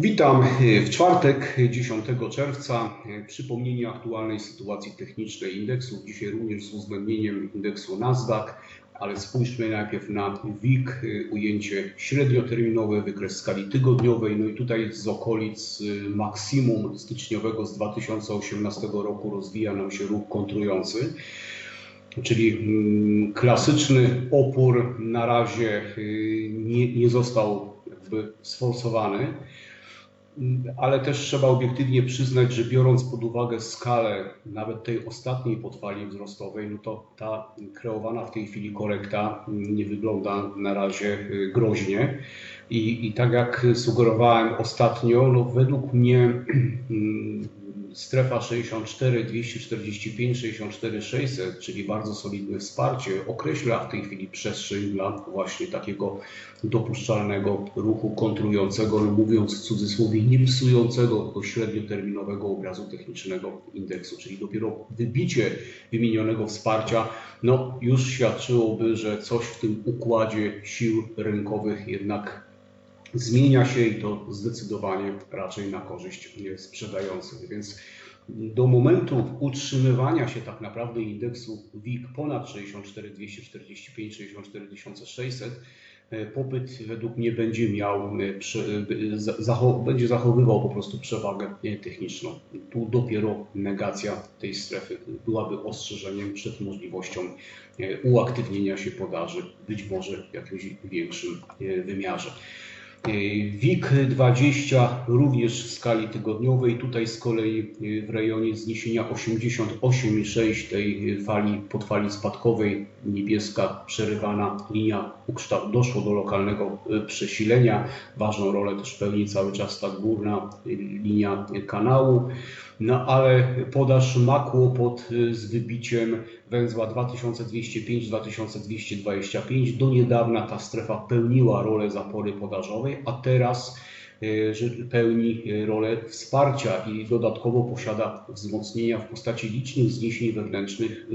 Witam w czwartek 10 czerwca. Przypomnienie aktualnej sytuacji technicznej indeksu. Dzisiaj również z uwzględnieniem indeksu Nasdaq, ale spójrzmy najpierw na WIG, ujęcie średnioterminowe, wykres skali tygodniowej. No i tutaj z okolic maksimum styczniowego z 2018 roku rozwija nam się ruch kontrujący. Czyli mm, klasyczny opór na razie nie, nie został jakby sforsowany. Ale też trzeba obiektywnie przyznać, że biorąc pod uwagę skalę nawet tej ostatniej podfali wzrostowej, no to ta kreowana w tej chwili korekta nie wygląda na razie y, groźnie. I, i tak jak sugerowałem ostatnio, no według mnie strefa 64, 245, 64, 600, czyli bardzo solidne wsparcie, określa w tej chwili przestrzeń dla właśnie takiego dopuszczalnego ruchu kontrującego, no mówiąc w cudzysłowie, nie psującego średnioterminowego obrazu technicznego indeksu, czyli dopiero wybicie wymienionego wsparcia, no już świadczyłoby, że coś w tym układzie sił rynkowych jednak zmienia się i to zdecydowanie raczej na korzyść sprzedających. Więc do momentu utrzymywania się tak naprawdę indeksu WIG ponad 64 245 64 600 popyt według mnie będzie miał, zachow, będzie zachowywał po prostu przewagę techniczną. Tu dopiero negacja tej strefy byłaby ostrzeżeniem przed możliwością uaktywnienia się podaży, być może w jakimś większym wymiarze. WIG20 również w skali tygodniowej, tutaj z kolei w rejonie zniesienia 88,6 tej fali, podfali spadkowej, niebieska przerywana linia doszło do lokalnego przesilenia. Ważną rolę też pełni cały czas ta górna linia kanału. No ale podaż ma kłopot z wybiciem węzła 2205-2225. Do niedawna ta strefa pełniła rolę zapory podażowej, a teraz pełni e, rolę wsparcia i dodatkowo posiada wzmocnienia w postaci licznych zniesień wewnętrznych e,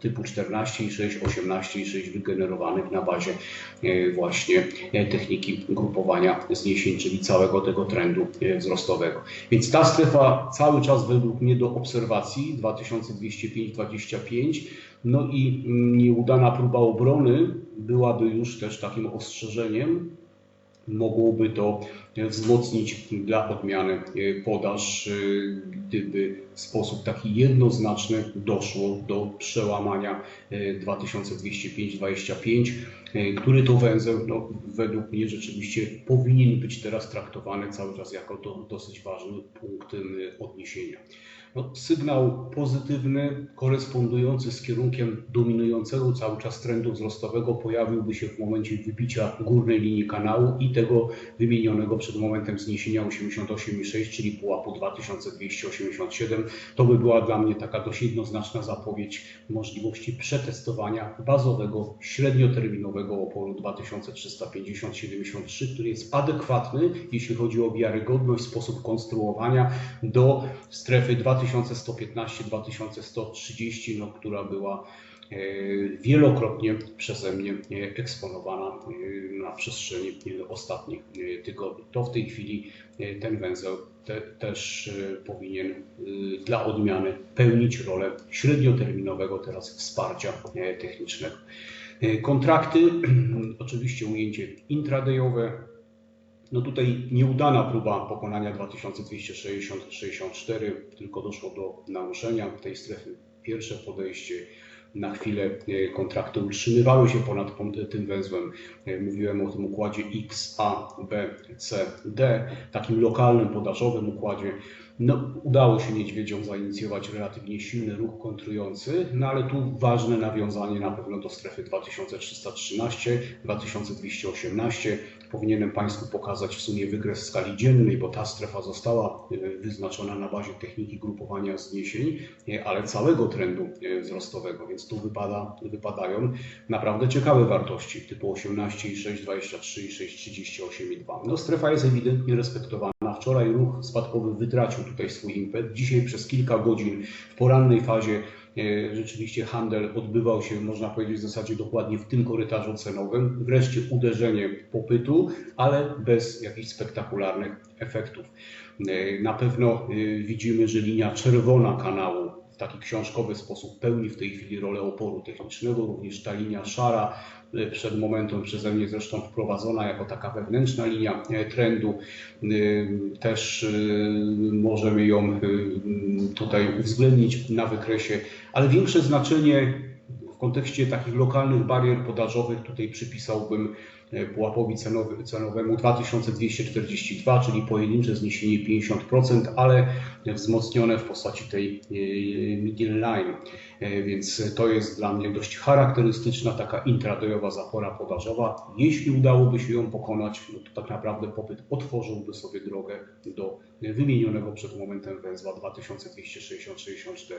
typu 14,6, 18,6 wygenerowanych na bazie właśnie techniki grupowania zniesień, czyli całego tego trendu wzrostowego. Więc ta strefa cały czas według mnie do obserwacji 2205-25 no i mm, nieudana próba obrony byłaby już też takim ostrzeżeniem, mogłoby to wzmocnić dla odmiany e, podaż, e, gdyby w sposób taki jednoznaczny doszło do przełamania 2205-25, e, który to węzeł no, według mnie rzeczywiście powinien być teraz traktowany cały czas jako to dosyć ważny punkt odniesienia. No, sygnał pozytywny, korespondujący z kierunkiem dominującego cały czas trendu wzrostowego pojawiłby się w momencie wybicia górnej linii kanału i tego wymienionego przed momentem zniesienia 88,6, czyli pułapu 2287. To by była dla mnie taka dość jednoznaczna zapowiedź możliwości przetestowania bazowego, średnioterminowego oporu 2350-73, który jest adekwatny, jeśli chodzi o wiarygodność, sposób konstruowania do strefy 2115-2130, no, która była wielokrotnie przeze mnie eksponowana e, na przestrzeni ostatnich tygodni. To w tej chwili ten węzeł te, też powinien dla odmiany pełnić rolę średnioterminowego teraz wsparcia technicznego. Kontrakty, oczywiście ujęcie intradayowe, no tutaj nieudana próba pokonania 2260-64, tylko doszło do naruszenia tej strefy. Pierwsze podejście na chwilę e, kontrakty utrzymywały się ponad tym węzłem. E, mówiłem o tym układzie X, A, B, C, D, takim lokalnym podażowym układzie. No, udało się niedźwiedziom zainicjować relatywnie silny ruch kontrujący, no ale tu ważne nawiązanie na pewno do strefy 2313, 2218. Powinienem Państwu pokazać w sumie wykres skali dziennej, bo ta strefa została e, wyznaczona na bazie techniki grupowania zniesień, e, ale całego trendu e, wzrostowego, więc tu wypada, wypadają naprawdę ciekawe wartości typu 18,6, 23,6, 38,2. No strefa jest ewidentnie respektowana. Wczoraj ruch spadkowy wytracił tutaj swój impet. Dzisiaj przez kilka godzin w porannej fazie e, rzeczywiście handel odbywał się, można powiedzieć, w zasadzie dokładnie w tym korytarzu cenowym. Wreszcie uderzenie popytu, ale bez jakichś spektakularnych efektów. E, Na pewno e, widzimy, że linia czerwona kanału w taki książkowy sposób pełni w tej chwili rolę oporu technicznego, również ta linia szara e, przed momentem przeze mnie zresztą wprowadzona jako taka wewnętrzna linia e, trendu. E, Też możemy ją tutaj uwzględnić na wykresie, ale większe znaczenie w kontekście takich lokalnych barier podażowych tutaj przypisałbym pułapowi cenowy, cenowemu 2242, czyli pojedyncze zniesienie 50%, ale wzmocnione w postaci tej e, middle line. E, Więc to jest dla mnie dość charakterystyczna taka intradayowa zapora podażowa. Jeśli udałoby się ją pokonać, no to tak naprawdę popyt otworzyłby sobie drogę do wymienionego przed momentem węzła 2260-64.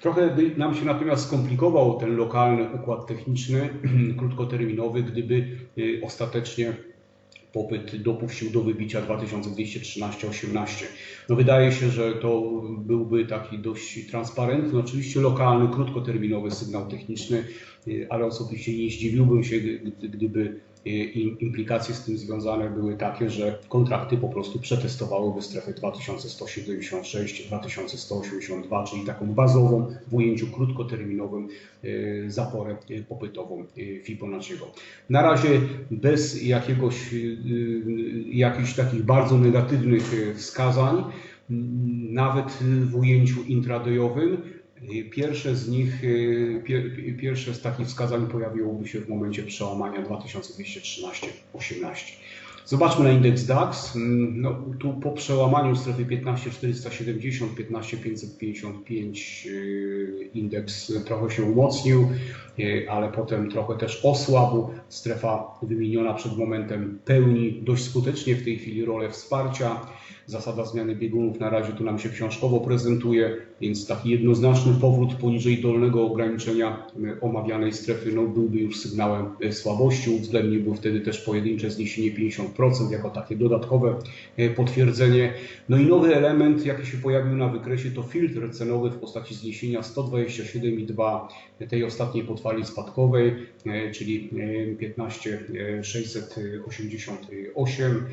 Trochę nam się natomiast skomplikował ten lokalny układ techniczny, krótkoterminowy, gdyby ostatecznie popyt dopuścił do wybicia 2213-18. No wydaje się, że to byłby taki dość transparentny, oczywiście lokalny, krótkoterminowy sygnał techniczny, y, ale osobiście nie zdziwiłbym się, gdy- gdyby im- implikacje z tym związane były takie, że kontrakty po prostu przetestowałyby strefę 2176-2182, czyli taką bazową w ujęciu krótkoterminowym y, zaporę y, popytową y, Fibonacciego. Na razie bez jakiegoś, jakichś takich bardzo negatywnych wskazań, nawet w ujęciu intradayowym. Pierwsze z nich, y, pier, pierwsze z takich wskazań pojawiłoby się w momencie przełamania 2213-18. Zobaczmy na indeks DAX. Mm, No, tu po przełamaniu strefy 15470, 15555 y, indeks trochę się umocnił, y, ale potem trochę też osłabł. Strefa wymieniona przed momentem pełni dość skutecznie w tej chwili rolę wsparcia. Zasada zmiany biegunów na razie tu nam się książkowo prezentuje, więc taki jednoznaczny powrót poniżej dolnego ograniczenia y, omawianej strefy no, byłby już sygnałem y, słabości. Uwzględniłby wtedy też pojedyncze zniesienie 50% jako takie dodatkowe y, potwierdzenie. No i nowy element, jaki się pojawił na wykresie, to filtr cenowy w postaci zniesienia 127,2 tej ostatniej podfali spadkowej, czyli y, 15688.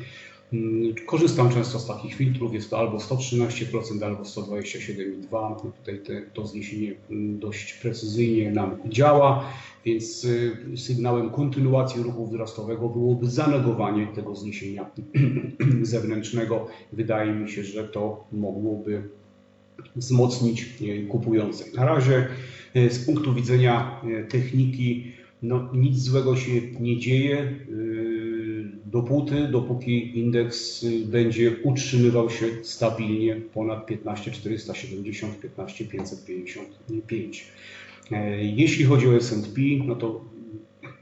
Mm, Korzystam często z takich filtrów, jest to albo 113%, albo 127,2%. No tutaj te, to zniesienie mm, dość precyzyjnie nam działa, więc y, sygnałem kontynuacji ruchu wzrostowego byłoby zanegowanie tego zniesienia zewnętrznego. Wydaje mi się, że to mogłoby wzmocnić y, kupujących. Na razie y, z punktu widzenia techniki no, nic złego się nie dzieje. Dopóty, dopóki indeks y, będzie utrzymywał się stabilnie ponad 15470, 15555. E, Jeśli chodzi o S&P, no to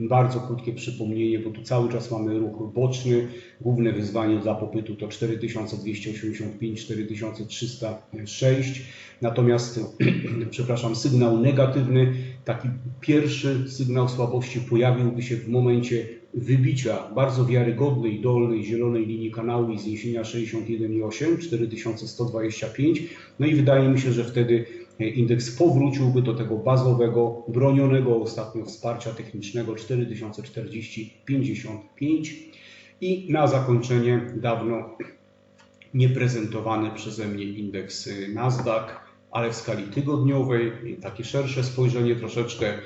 bardzo krótkie przypomnienie, bo tu cały czas mamy ruch boczny. Główne wyzwanie dla popytu to 4285, 4306. Natomiast, przepraszam, sygnał negatywny, taki pierwszy sygnał słabości pojawiłby się w momencie wybicia bardzo wiarygodnej dolnej zielonej linii kanału i zniesienia 61,8, 4125. No i wydaje mi się, że wtedy e, indeks powróciłby do tego bazowego, bronionego ostatnio wsparcia technicznego 4040-55 i na zakończenie dawno nieprezentowany przeze mnie indeks y, Nasdaq, ale w skali tygodniowej, i takie szersze spojrzenie troszeczkę.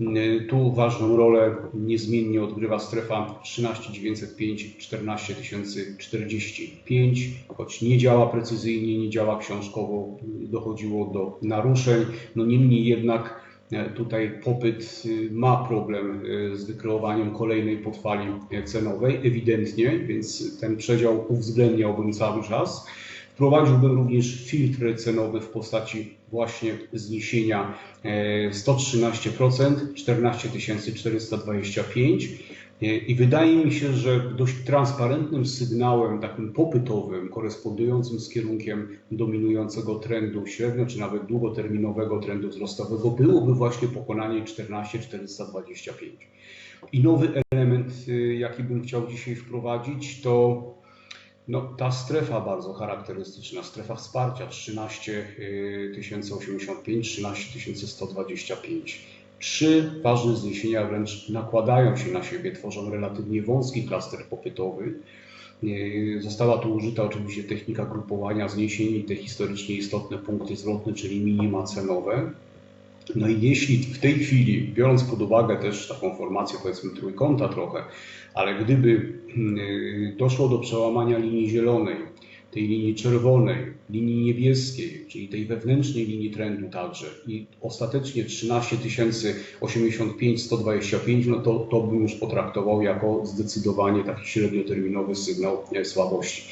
Y, Tu ważną rolę niezmiennie odgrywa strefa 13905, 14045, choć nie działa precyzyjnie, nie działa książkowo, y, dochodziło do naruszeń. No niemniej jednak e, tutaj popyt y, ma problem y, z wykreowaniem kolejnej podfali cenowej, ewidentnie, więc ten przedział uwzględniałbym cały czas. Wprowadziłbym również filtr cenowy w postaci właśnie zniesienia e, 113%, 14 425. E, I wydaje mi się, że dość transparentnym sygnałem takim popytowym, korespondującym z kierunkiem dominującego trendu średnio czy nawet długoterminowego trendu wzrostowego byłoby właśnie pokonanie 14 425. I nowy element, y, jaki bym chciał dzisiaj wprowadzić, to No, ta strefa bardzo charakterystyczna, strefa wsparcia 13 085, 13 125. Trzy ważne zniesienia wręcz nakładają się na siebie, tworzą relatywnie wąski klaster popytowy. Yy, Została tu użyta oczywiście technika grupowania, zniesienie te historycznie istotne punkty zwrotne, czyli minima cenowe. No i jeśli w tej chwili, biorąc pod uwagę też taką formację powiedzmy trójkąta trochę, ale gdyby yy, doszło do przełamania linii zielonej, tej linii czerwonej, linii niebieskiej, czyli tej wewnętrznej linii trendu także i ostatecznie 13 085 125, no to, to bym już potraktował jako zdecydowanie taki średnioterminowy sygnał e, słabości.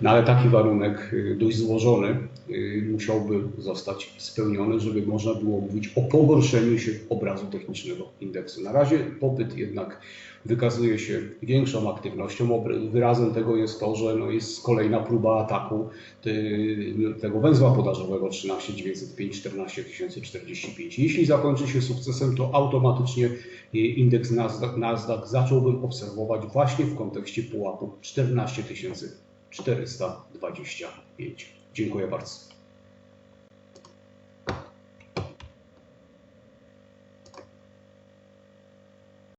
No ale taki warunek y, dość złożony y, musiałby zostać spełniony, żeby można było mówić o pogorszeniu się obrazu technicznego indeksu. Na razie popyt jednak wykazuje się większą aktywnością. Wyrazem tego jest to, że no jest kolejna próba ataku tego węzła podażowego 13905 14045. Jeśli zakończy się sukcesem, to automatycznie y, indeks Nasdaq, Nasdaq zacząłbym obserwować właśnie w kontekście pułapu 14425. Dziękuję bardzo.